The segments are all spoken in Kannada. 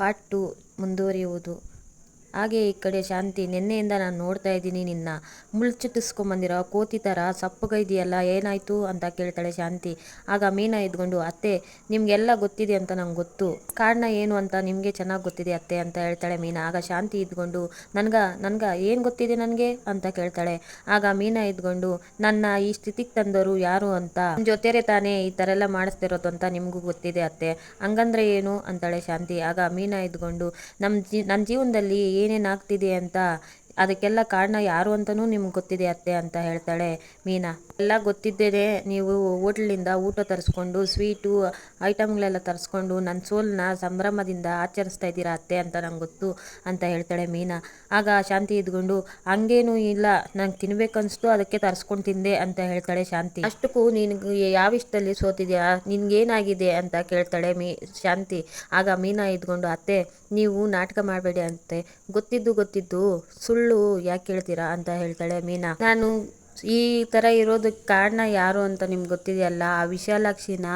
ಪಾರ್ಟ್ ಟು ಮುಂದುವರಿಯುವುದು. ಹಾಗೆ ಈ ಕಡೆ ಶಾಂತಿ, ನಿನ್ನೆಯಿಂದ ನಾನು ನೋಡ್ತಾ ಇದ್ದೀನಿ ನಿನ್ನ. ಮುಳ್ಳುಚುಟ್ಟಿಸ್ಕೊಂಬಂದಿರೋ ಕೋತಿ ಥರ ಸಪ್ಪಗೈದಿಯಲ್ಲ, ಏನಾಯಿತು ಅಂತ ಕೇಳ್ತಾಳೆ ಶಾಂತಿ. ಆಗ ಮೀನಾ ಇದ್ಕೊಂಡು ಅತ್ತೆ, ನಿಮಗೆಲ್ಲ ಗೊತ್ತಿದೆ ಅಂತ ನಂಗೆ ಗೊತ್ತು. ಕಾರಣ ಏನು ಅಂತ ನಿಮಗೆ ಚೆನ್ನಾಗಿ ಗೊತ್ತಿದೆ ಅತ್ತೆ, ಅಂತ ಹೇಳ್ತಾಳೆ ಮೀನಾ. ಆಗ ಶಾಂತಿ ಇದ್ಕೊಂಡು ನನ್ಗ ನನ್ಗ ಏನು ಗೊತ್ತಿದೆ ನನಗೆ? ಅಂತ ಕೇಳ್ತಾಳೆ. ಆಗ ಮೀನಾ ಇದ್ಕೊಂಡು ನನ್ನ ಈ ಸ್ಥಿತಿಗೆ ತಂದವರು ಯಾರು ಅಂತ? ನಿಮ್ಮ ಜೊತೆರೆ ತಾನೇ ಈ ಥರ ಎಲ್ಲ ಮಾಡಿಸ್ತಿರೋದು ಅಂತ ನಿಮಗೂ ಗೊತ್ತಿದೆ ಅತ್ತೆ. ಹಂಗಂದ್ರೆ ಏನು? ಅಂತಾಳೆ ಶಾಂತಿ. ಆಗ ಮೀನಾ ಇದ್ಕೊಂಡು ನಮ್ಮ ಜೀ ನನ್ನ ಜೀವನದಲ್ಲಿ ಏನೇನು ಆಗ್ತಿದೆ ಅಂತ ಅದಕ್ಕೆಲ್ಲ ಕಾರಣ ಯಾರು ಅಂತಲೂ ನಿಮ್ಗೆ ಗೊತ್ತಿದೆ ಅತ್ತೆ ಅಂತ ಹೇಳ್ತಾಳೆ ಮೀನಾ. ಎಲ್ಲ ಗೊತ್ತಿದ್ದೇನೆ ನೀವು ಹೋಟ್ಲಿಂದ ಊಟ ತರಿಸ್ಕೊಂಡು, ಸ್ವೀಟು, ಐಟಮ್ಗಳೆಲ್ಲ ತರಿಸ್ಕೊಂಡು ನನ್ನ ಸೋಲನ್ನ ಸಂಭ್ರಮದಿಂದ ಆಚರಿಸ್ತಾ ಇದ್ದೀರಾ ಅತ್ತೆ ಅಂತ ನಂಗೆ ಗೊತ್ತು ಅಂತ ಹೇಳ್ತಾಳೆ ಮೀನಾ. ಆಗ ಶಾಂತಿ ಇದ್ಕೊಂಡು, ಹಂಗೇನೂ ಇಲ್ಲ. ನಂಗೆ ತಿನ್ಬೇಕನ್ನಿಸ್ತು ಅದಕ್ಕೆ ತರಿಸ್ಕೊಂಡು ತಿಂದೆ ಅಂತ ಹೇಳ್ತಾಳೆ ಶಾಂತಿ. ಅಷ್ಟಕ್ಕೂ ನಿನಗೆ ಯಾವ ಇಷ್ಟದಲ್ಲಿ ಸೋತಿದ್ಯಾ? ನಿನ್ಗೇನಾಗಿದೆ? ಅಂತ ಕೇಳ್ತಾಳೆ ಮೀ, ಶಾಂತಿ. ಆಗ ಮೀನಾ ಇದ್ಕೊಂಡು, ಅತ್ತೆ, ನೀವು ನಾಟಕ ಮಾಡಬೇಡಿ ಅಂತೆ. ಗೊತ್ತಿದ್ದು ಗೊತ್ತಿದ್ದು. ಸುಳ್ಳು ಯಾಕೆ ಹೇಳ್ತೀರಾ ಅಂತ ಹೇಳ್ತಾಳೆ, ಮೀನಾ, ನಾನು ಈ ಥರ ಇರೋದಕ್ಕೆ ಕಾರಣ ಯಾರು ಅಂತ ನಿಮ್ಗೆ ಗೊತ್ತಿದೆಯಲ್ಲ? ಆ ವಿಶಾಲಾಕ್ಷಿನ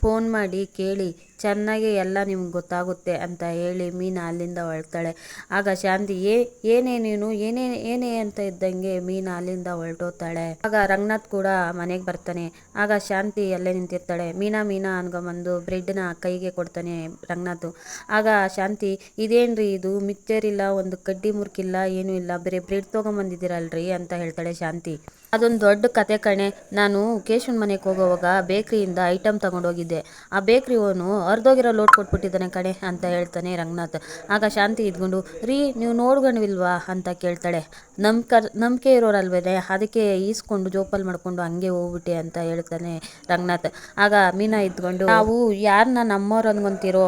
ಫೋನ್ ಮಾಡಿ ಕೇಳಿ. ಚೆನ್ನಾಗಿ ಎಲ್ಲ ನಿಮ್ಗೆ ಗೊತ್ತಾಗುತ್ತೆ ಅಂತ ಹೇಳಿ ಮೀನಾ ಅಲ್ಲಿಂದ ಹೊರಡ್ತಾಳೆ. ಆಗ ಶಾಂತಿ, ಏ, ಏನೇ ನೀನು, ಏನೇ ಏನೇ ಅಂತ ಇದ್ದಂಗೆ ಮೀನಾ ಅಲ್ಲಿಂದ ಹೊರಟೋಗ್ತಾಳೆ. ಆಗ ರಂಗನಾಥ್ ಕೂಡ ಮನೆಗೆ ಬರ್ತಾನೆ. ಆಗ ಶಾಂತಿ ಅಲ್ಲೇ ನಿಂತಿರ್ತಾಳೆ. ಮೀನಾ ಮೀನಾ ಅನ್ಕೊಂಬಂದು ಬ್ರೆಡ್ನ ಕೈಗೆ ಕೊಡ್ತಾನೆ ರಂಗನಾಥ್. ಆಗ ಶಾಂತಿ, ಇದೇನ್ರಿ ಇದು? ಮಿಕ್ಚರ್ ಇಲ್ಲ ಒಂದು ಕಡ್ಡಿ ಮುರ್ಕಿಲ್ಲ, ಏನೂ ಇಲ್ಲ. ಬರೀ ಬ್ರೆಡ್ ತೊಗೊಂಬಂದಿದ್ದೀರಲ್ರಿ? ಅಂತ ಹೇಳ್ತಾಳೆ ಶಾಂತಿ. ಅದೊಂದು ದೊಡ್ಡ ಕತೆ ಕಣೆ. ನಾನು ಕೇಶವನ್ ಮನೆಗೆ ಹೋಗೋವಾಗ ಬೇಕ್ರಿಯಿಂದ ಐಟಮ್ ತಗೊಂಡೋಗಿದ್ದೆ. ಆ ಬೇಕ್ರಿ ಓನು ಅರ್ಧೋಗಿರೋ ಲೋಟ್ ಕೊಟ್ಬಿಟ್ಟಿದ್ದಾನೆ ಕಣೆ ಅಂತ ಹೇಳ್ತಾನೆ ರಂಗನಾಥ್. ಆಗ ಶಾಂತಿ ಇದ್ಕೊಂಡು, ರೀ, ನೀವು ನೋಡ್ಗಣವಿಲ್ವಾ ಅಂತ ಕೇಳ್ತಾಳೆ. ನಂಬ್ಕ ನಂಬಿಕೆ ಇರೋರಲ್ವೇನೆ ಅದಕ್ಕೆ ಈಸ್ಕೊಂಡು ಜೋಪಾಲ್ ಮಾಡ್ಕೊಂಡು ಹಂಗೆ ಹೋಗ್ಬಿಟ್ಟೆ ಅಂತ ಹೇಳ್ತಾನೆ ರಂಗನಾಥ್. ಆಗ ಮೀನಾ ಇದ್ಕೊಂಡು, ನಾವು ಯಾರನ್ನ ನಮ್ಮವ್ರು ಅನ್ಕೊಂತೀರೋ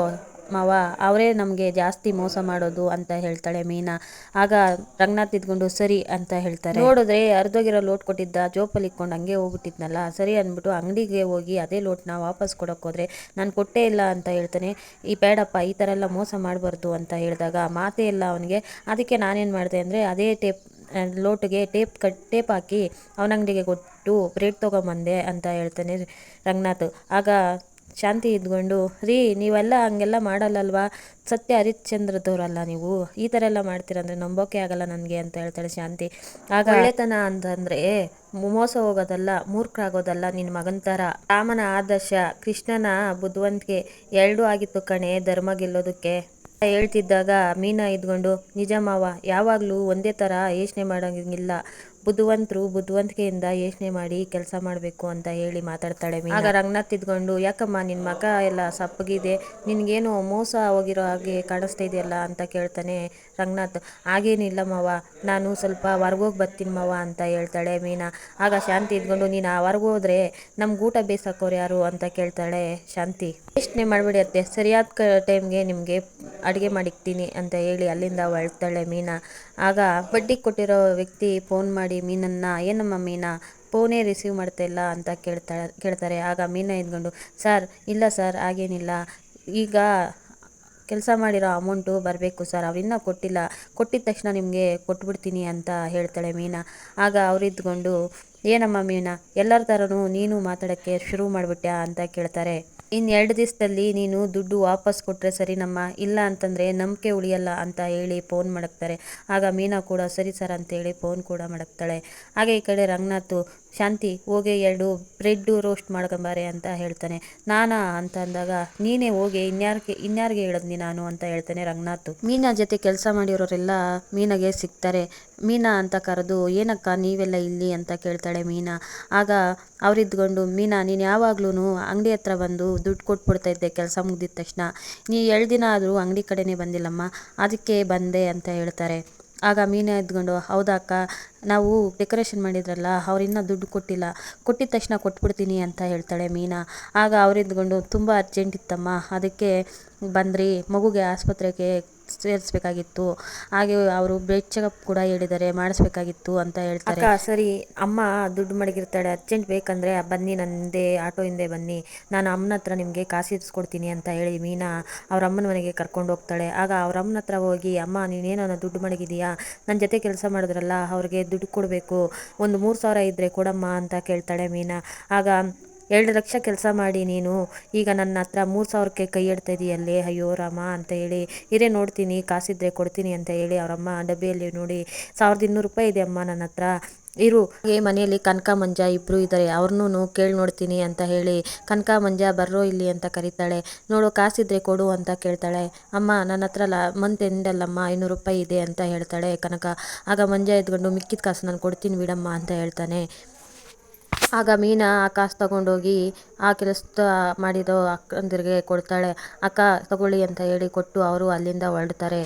ಮಾವ, ಅವರೇ ನಮಗೆ ಜಾಸ್ತಿ ಮೋಸ ಮಾಡೋದು ಅಂತ ಹೇಳ್ತಾಳೆ ಮೀನಾ. ಆಗ ರಂಗನಾಥ್ ಇದ್ಕೊಂಡು ಸರಿ ಅಂತ ಹೇಳ್ತಾರೆ. ನೋಡಿದ್ರೆ ಅರ್ಧೋಗಿರೋ ಲೋಟ್ ಕೊಟ್ಟಿದ್ದ, ಜೋಪಲ್ಲಿ ಇಟ್ಕೊಂಡು ಹಂಗೆ ಹೋಗ್ಬಿಟ್ಟಿದ್ನಲ್ಲ, ಸರಿ ಅಂದ್ಬಿಟ್ಟು ಅಂಗಡಿಗೆ ಹೋಗಿ ಅದೇ ಲೋಟ್ನ ವಾಪಸ್ ಕೊಡೋಕೆ ಹೋದ್ರೆ ನಾನು ಕೊಟ್ಟೇ ಇಲ್ಲ ಅಂತ ಹೇಳ್ತಾನೆ. ಈ ಬೇಡಪ್ಪ, ಈ ಥರ ಎಲ್ಲ ಮೋಸ ಮಾಡಬಾರ್ದು ಅಂತ ಹೇಳಿದಾಗ ಮಾತೇ ಇಲ್ಲ ಅವನಿಗೆ. ಅದಕ್ಕೆ ನಾನೇನು ಮಾಡಿದೆ ಅಂದರೆ ಅದೇ ಟೇಪ್ ಲೋಟಿಗೆ ಟೇಪ್ ಕಟ್, ಟೇಪ್ ಹಾಕಿ ಅವನ ಅಂಗಡಿಗೆ ಕೊಟ್ಟು ಬ್ರೆಡ್ ತೊಗೊಂಬಂದೆ ಅಂತ ಹೇಳ್ತಾನೆ ರಂಗನಾಥ್. ಆಗ ಶಾಂತಿ ಇದ್ಕೊಂಡು ರೀ ನೀವೆಲ್ಲ ಹಂಗೆಲ್ಲ ಮಾಡಲ್ಲಲ್ವಾ? ಸತ್ಯ ಹರಿಶ್ಚಂದ್ರದವ್ರಲ್ಲ ನೀವು. ಈ ಥರ ಎಲ್ಲ ಮಾಡ್ತೀರಂದ್ರೆ ನಂಬೋಕೆ ಆಗಲ್ಲ ನನಗೆ ಅಂತ ಹೇಳ್ತಾಳೆ ಶಾಂತಿ. ಆಗ ಒಳ್ಳೆತನ ಅಂತಂದರೆ ಮೋಸ ಹೋಗೋದಲ್ಲ ಮೂರ್ಖರಾಗೋದಲ್ಲ ನಿನ್ನ ಮಗನ ಥರ ರಾಮನ ಆದರ್ಶ ಕೃಷ್ಣನ ಬುದ್ಧಿವಂತಿಕೆ ಎರಡೂ ಆಗಿತ್ತು ಕಣೆ ಧರ್ಮ ಗೆಲ್ಲೋದಕ್ಕೆ. ಹೇಳ್ತಿದ್ದಾಗ ಮೀನಾ ಇದ್ಕೊಂಡು ನಿಜ ಮಾವ ಯಾವಾಗಲೂ ಒಂದೇ ಥರ ಯೋಚನೆ ಮಾಡೋಂಗಿಲ್ಲ. ಬುದ್ಧಿವಂತರು ಬುದ್ಧವಂತಿಕೆಯಿಂದ ಯೋಚನೆ ಮಾಡಿ ಕೆಲಸ ಮಾಡಬೇಕು ಅಂತ ಹೇಳಿ ಮಾತಾಡ್ತಾಳೆ ಆಗ ರಂಗನಾಥ್ ಇದ್ಕೊಂಡು ಯಾಕಮ್ಮ ನಿನ್ನ ಮಗ ಎಲ್ಲ ಸಪ್ಪಗಿದೆ, ನಿನಗೇನು ಮೋಸ ಹೋಗಿರೋ ಹಾಗೆ ಕಾಣಿಸ್ತಾ ಇದೆಯಲ್ಲ? ಅಂತ ಕೇಳ್ತಾನೆ ರಂಗನಾಥ್. ಹಾಗೇನಿಲ್ಲ ಮಾವ, ನಾನು ಸ್ವಲ್ಪ ಹೊರ್ಗೋಗಿ ಬರ್ತೀನಿ ಮಾವ, ಅಂತ ಹೇಳ್ತಾಳೆ ಮೀನಾ. ಆಗ ಶಾಂತಿ ಇದ್ಕೊಂಡು, ನೀನು ಹೊರ್ಗೋದ್ರೆ ನಮ್ಗೆ ಊಟ ಬೇಯಿಸೋಕೋರು ಯಾರು? ಅಂತ ಕೇಳ್ತಾಳೆ ಶಾಂತಿ. ಯೋಚನೆ ಮಾಡಬೇಡಿ ಅತ್ತೆ, ಸರಿಯಾದ ಕ, ಟೈಮ್ಗೆ ನಿಮಗೆ ಅಡುಗೆ ಮಾಡಿಕ್ತೀನಿ, ಅಂತ ಹೇಳಿ ಅಲ್ಲಿಂದ ಹೊಳ್ತಾಳೆ ಮೀನಾ. ಆಗ ಬಡ್ಡಿ ಕೊಟ್ಟಿರೋ ವ್ಯಕ್ತಿ ಫೋನ್ ಮಾಡಿ ಮೀನನ್ನ ಏನಮ್ಮ ಮೀನಾ? ಫೋನೇ ರಿಸೀವ್ ಮಾಡ್ತಾ ಇಲ್ಲ ಅಂತ ಕೇಳ್ತಾಳೆ ಕೇಳ್ತಾರೆ. ಆಗ ಮೀನಾ ಇದ್ಕೊಂಡು ಸರ್, ಇಲ್ಲ ಸರ್, ಹಾಗೇನಿಲ್ಲ. ಈಗ ಕೆಲಸ ಮಾಡಿರೋ ಅಮೌಂಟು ಬರಬೇಕು ಸರ್. ಅವರಿನ್ನೂ ಕೊಟ್ಟಿಲ್ಲ. ಕೊಟ್ಟಿದ ತಕ್ಷಣ ನಿಮಗೆ ಕೊಟ್ಬಿಡ್ತೀನಿ ಅಂತ ಹೇಳ್ತಾಳೆ ಮೀನಾ. ಆಗ ಅವರಿದ್ಕೊಂಡು ಏನಮ್ಮ ಮೀನಾ, ಎಲ್ಲರ ಥರನೂ ನೀನು ಮಾತಾಡೋಕ್ಕೆ ಶುರು ಮಾಡಿಬಿಟ್ಯಾ? ಅಂತ ಕೇಳ್ತಾರೆ. ಇನ್ನು ಎರಡು ದಿವಸದಲ್ಲಿ ನೀನು ದುಡ್ಡು ವಾಪಸ್ ಕೊಟ್ಟರೆ ಸರಿನಮ್ಮ ಇಲ್ಲ ಅಂತಂದರೆ ನಂಬಿಕೆ ಉಳಿಯಲ್ಲ ಅಂತ ಹೇಳಿ ಫೋನ್ ಮಡಗ್ತಾರೆ. ಆಗ ಮೀನಾ ಕೂಡ, ಸರಿ ಸರ್ ಅಂತೇಳಿ ಫೋನ್ ಕೂಡ ಮಡಗ್ತಾಳೆ. ಹಾಗೆ ಈ ಕಡೆ ರಂಗನಾಥ್ ಶಾಂತಿ, ಹೋಗಿ ಎರಡು ಬ್ರೆಡ್ಡು ರೋಸ್ಟ್ ಮಾಡ್ಕೊಂಬಾರೆ ಅಂತ ಹೇಳ್ತಾನೆ. ನಾನಾ ಅಂತ ಅಂದಾಗ, ನೀನೇ ಹೋಗಿ, ಇನ್ಯಾರಿಗೆ ಇನ್ಯಾರಿಗೆ ಹೇಳಿದ್ನಿ ನಾನು ಅಂತ ಹೇಳ್ತಾನೆ ರಂಗನಾಥ್. ಮೀನಾ ಜೊತೆ ಕೆಲಸ ಮಾಡಿರೋರೆಲ್ಲ ಮೀನಾಗೆ ಸಿಗ್ತಾರೆ. ಮೀನಾ ಅಂತ ಕರೆದು, ಏನಕ್ಕ ನೀವೆಲ್ಲ ಇಲ್ಲಿ ಅಂತ ಕೇಳ್ತಾಳೆ ಮೀನಾ. ಆಗ ಅವರಿದ್ಕೊಂಡು, ಮೀನಾ, ನೀನು ಯಾವಾಗ್ಲೂ ಅಂಗಡಿ ಹತ್ರ ಬಂದು ದುಡ್ಡು ಕೊಟ್ಬಿಡ್ತಾ ಇದ್ದೆ ಕೆಲಸ ಮುಗ್ದಿದ ತಕ್ಷಣ. ನೀ ಎರಡು ದಿನ ಆದರೂ ಅಂಗಡಿ ಕಡೆನೇ ಬಂದಿಲ್ಲಮ್ಮ, ಅದಕ್ಕೆ ಬಂದೆ ಅಂತ ಹೇಳ್ತಾರೆ. ಆಗ ಮೀನಾ ಎದ್ಕೊಂಡು ಹೌದಾ ನಾವು ಡೆಕೋರೇಷನ್ ಮಾಡಿದ್ರಲ್ಲ, ಅವ್ರಿನ್ನೂ ದುಡ್ಡು ಕೊಟ್ಟಿಲ್ಲ, ಕೊಟ್ಟಿದ ತಕ್ಷಣ ಕೊಟ್ಬಿಡ್ತೀನಿ ಅಂತ ಹೇಳ್ತಾಳೆ ಮೀನಾ. ಆಗ ಅವರಿದ್ಕೊಂಡು ತುಂಬ ಅರ್ಜೆಂಟ್ ಇತ್ತಮ್ಮ, ಅದಕ್ಕೆ ಬಂದ್ರಿ, ಮಗುಗೆ ಆಸ್ಪತ್ರೆಗೆ ಸೇರಿಸ್ಬೇಕಾಗಿತ್ತು. ಹಾಗೆ ಅವರು ಬ್ಲಡ್ ಚೆಕಪ್ ಕೂಡ ಹೇಳಿದ್ದಾರೆ, ಮಾಡಿಸ್ಬೇಕಾಗಿತ್ತು ಅಂತ ಹೇಳ್ತಾರೆ. ಅಕ್ಕ, ಸರಿ, ಅಮ್ಮ ದುಡ್ಡು ಮಡಗಿರ್ತಾಳೆ ಅರ್ಜೆಂಟ್ ಬೇಕಂದರೆ ಬನ್ನಿ ನಂದೇ ಆಟೋ ಹಿಂದೆ ಬನ್ನಿ. ನಾನು ಅಮ್ಮನ ಹತ್ರ ನಿಮಗೆ ಕಾಸು ಇರಿಸ್ಕೊಡ್ತೀನಿ ಅಂತ ಹೇಳಿ ಮೀನಾ ಅವ್ರ ಅಮ್ಮನ ಮನೆಗೆ ಕರ್ಕೊಂಡು ಹೋಗ್ತಾಳೆ. ಆಗ ಅವ್ರ ಅಮ್ಮನ ಹತ್ರ ಹೋಗಿ, ಅಮ್ಮ, ನೀನೇನೋ ದುಡ್ಡು ಮಡಗಿದೀಯಾ? ನನ್ನ ಜೊತೆ ಕೆಲಸ ಮಾಡಿದ್ರಲ್ಲ, ಅವ್ರಿಗೆ ದುಡ್ಡು ಕೊಡಬೇಕು. ಒಂದು ಮೂರು ಸಾವಿರ ಇದ್ದರೆ ಕೊಡಮ್ಮ ಅಂತ ಕೇಳ್ತಾಳೆ ಮೀನಾ. ಆಗ ಎರಡು ಲಕ್ಷ ಕೆಲಸ ಮಾಡಿ ನೀನು. ಈಗ ನನ್ನ ಹತ್ರ ಮೂರು ಸಾವಿರಕ್ಕೆ ಕೈ ಇಡ್ತಾ ಇದೀಯಲ್ಲೇ? ಅಯ್ಯೋ ರಾಮ ಅಂತ ಹೇಳಿ. ಇರೇ ನೋಡ್ತೀನಿ, ಕಾಸಿದ್ರೆ ಕೊಡ್ತೀನಿ ಅಂತ ಹೇಳಿ ಅವರಮ್ಮ ಡಬ್ಬಿಯಲ್ಲಿ ನೋಡಿ. ಸಾವಿರದ ಇನ್ನೂರು ರೂಪಾಯಿ ಇದೆ ಅಮ್ಮ ನನ್ನ ಹತ್ರ. ಇರು. ಹಾಗೆ ಮನೆಯಲ್ಲಿ ಕನಕ ಮಂಜ ಇಬ್ಬರು ಇದ್ದಾರೆ ಅವ್ರನ್ನೂ ಕೇಳಿ ನೋಡ್ತೀನಿ ಅಂತ ಹೇಳಿ. ಕನಕ ಮಂಜ ಬರ್ರೋ ಇಲ್ಲಿ ಅಂತ ಕರೀತಾಳೆ. ನೋಡು, ಕಾಸಿದ್ರೆ ಕೊಡು ಅಂತ ಕೇಳ್ತಾಳೆ. ಅಮ್ಮ, ನನ್ನ ಹತ್ರ ಲ ಮಂತ್ ಎಂಡಲ್ಲಮ್ಮ ಐನೂರು ರೂಪಾಯಿ ಇದೆ ಅಂತ ಹೇಳ್ತಾಳೆ ಕನಕ. ಆಗ ಮಂಜ ಎದ್ಕೊಂಡು, ಮಿಕ್ಕಿದ ಕಾಸು ನಾನು ಕೊಡ್ತೀನಿ ಬಿಡಮ್ಮ ಅಂತ ಹೇಳ್ತಾನೆ. ಆಗ ಮೀನಾ ಆ ಕಾಸು ತಗೊಂಡೋಗಿ ಆ ಕೆಲಸ ಮಾಡಿದ ಅಕ್ಕಂದಿರಿಗೆ ಕೊಡ್ತಾಳೆ. ಅಕ್ಕ ತಗೊಳ್ಳಿ ಅಂತ ಹೇಳಿ ಕೊಟ್ಟು ಅವರು ಅಲ್ಲಿಂದ ಹೊರಡ್ತಾರೆ.